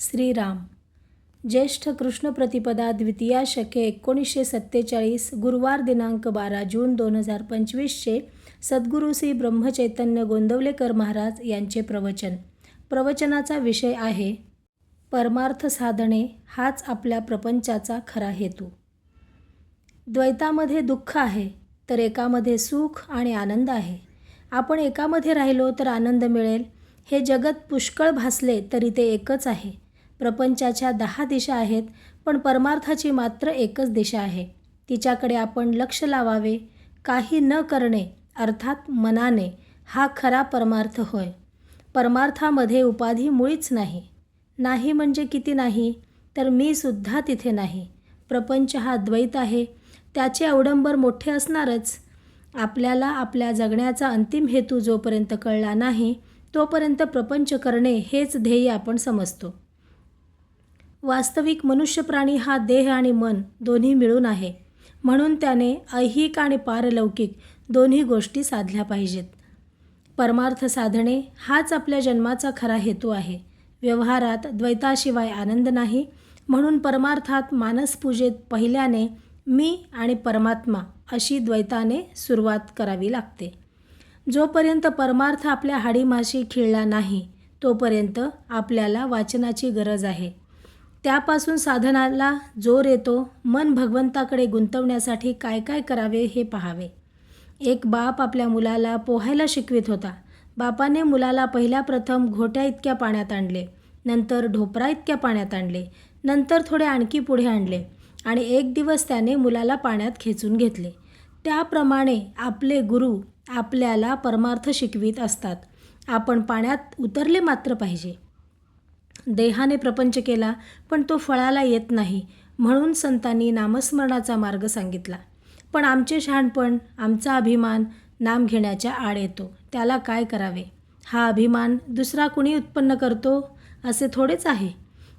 श्रीराम. ज्येष्ठ कृष्ण प्रतिपदा द्वितीया शके एकोणीसशे सत्तेचाळीस गुरुवार दिनांक बारा जून दोन हजार पंचवीसचे सद्गुरू श्री ब्रह्मचैतन्य गोंदवलेकर महाराज यांचे प्रवचन. प्रवचनाचा विषय आहे परमार्थ साधणे हाच आपल्या प्रपंचाचा खरा हेतू. द्वैतामध्ये दुःख आहे तर एकामध्ये सुख आणि आनंद आहे. आपण एकामध्ये राहिलो तर आनंद मिळेल. हे जगत पुष्कळ भासले तरी ते एकच आहे. प्रपंचाच्या दहा दिशा आहेत पण परमार्थाची मात्र एकच दिशा आहे. तिच्याकडे आपण लक्ष लावावे काही न करणे अर्थात मनाने हा खरा परमार्थ होय. परमार्थामध्ये उपाधी मुळीच नाही. नाही म्हणजे किती नाही तर मी सुद्धा तिथे नाही. प्रपंच हा द्वैत आहे त्याचे अवडंबर मोठे असणारच. आपल्याला आपल्या जगण्याचा अंतिम हेतू जोपर्यंत कळला नाही तोपर्यंत प्रपंच करणे हेच ध्येय आपण समजतो. वास्तविक मनुष्य प्राणी हा देह आणि मन दोन्ही मिळून आहे. म्हणून त्याने ऐहिक आणि पारलौकिक दोन्ही गोष्टी साधल्या पाहिजेत. परमार्थ साधणे हाच आपल्या जन्माचा खरा हेतू आहे. व्यवहारात द्वैताशिवाय आनंद नाही. म्हणून परमार्थात मानसपूजेत पहिल्याने मी आणि परमात्मा अशी द्वैताने सुरुवात करावी लागते. जोपर्यंत परमार्थ आपल्या हाडीमाशी खिळला नाही तोपर्यंत आपल्याला वाचनाची गरज आहे. त्यापासून साधनाला जोर येतो मन भगवंताकडे गुंतवण्यासाठी काय काय करावे हे पाहावे. एक बाप आपल्या मुलाला पोहायला शिकवित होता. बापाने मुलाला पहिल्या प्रथम घोट्या इतक्या पाण्यात आणले नंतर ढोपरा इतक्या पाण्यात आणले नंतर थोडे आणखी पुढे आणले आणि एक दिवस त्याने मुलाला पाण्यात खेचून घेतले. त्याप्रमाणे आपले गुरु आपल्याला परमार्थ शिकवित असतात. आपण पाण्यात उतरले मात्र पाहिजे. देहाने प्रपंच केला पण तो फळाला येत नाही म्हणून संतांनी नामस्मरणाचा मार्ग सांगितला. पण आमचे शहाणपण आमचा अभिमान नाम घेण्याच्या आड येतो. त्याला काय करावे? हा अभिमान दुसरा कुणी उत्पन्न करतो? असे थोडेच आहे.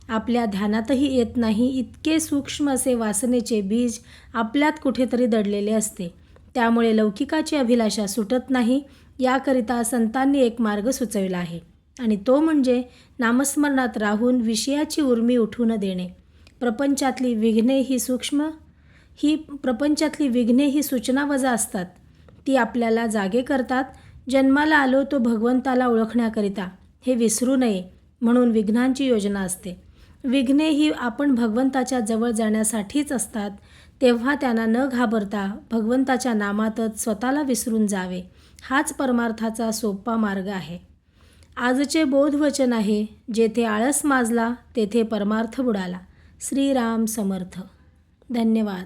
आपल्या ध्यानातही येत नाही इतके सूक्ष्म असे वासनेचे बीज आपल्यात कुठेतरी दडलेले असते. त्यामुळे लौकिकाची अभिलाषा सुटत नाही याकरिता संतांनी एक मार्ग सुचविला आहे. आणि तो म्हणजे नामस्मरणात राहून विषयाची उर्मी उठू न देणे. प्रपंचातली विघ्ने ही सूक्ष्म ही प्रपंचातली विघ्ने ही सूचना वजा असतात. ती आपल्याला जागे करतात. जन्माला आलो तो भगवंताला ओळखण्याकरिता. हे विसरू नये म्हणून विघ्नांची योजना असते. विघ्ने ही आपण भगवंताच्या जवळ जाण्यासाठीच असतात. तेव्हा त्यांना न घाबरता भगवंताच्या नामातच स्वतःला विसरून जावे. हाच परमार्थाचा सोपा मार्ग आहे. आजचे बोधवचन आहे जेथे आळस माजला तेथे परमार्थ बुडाला. श्रीराम समर्थ. धन्यवाद.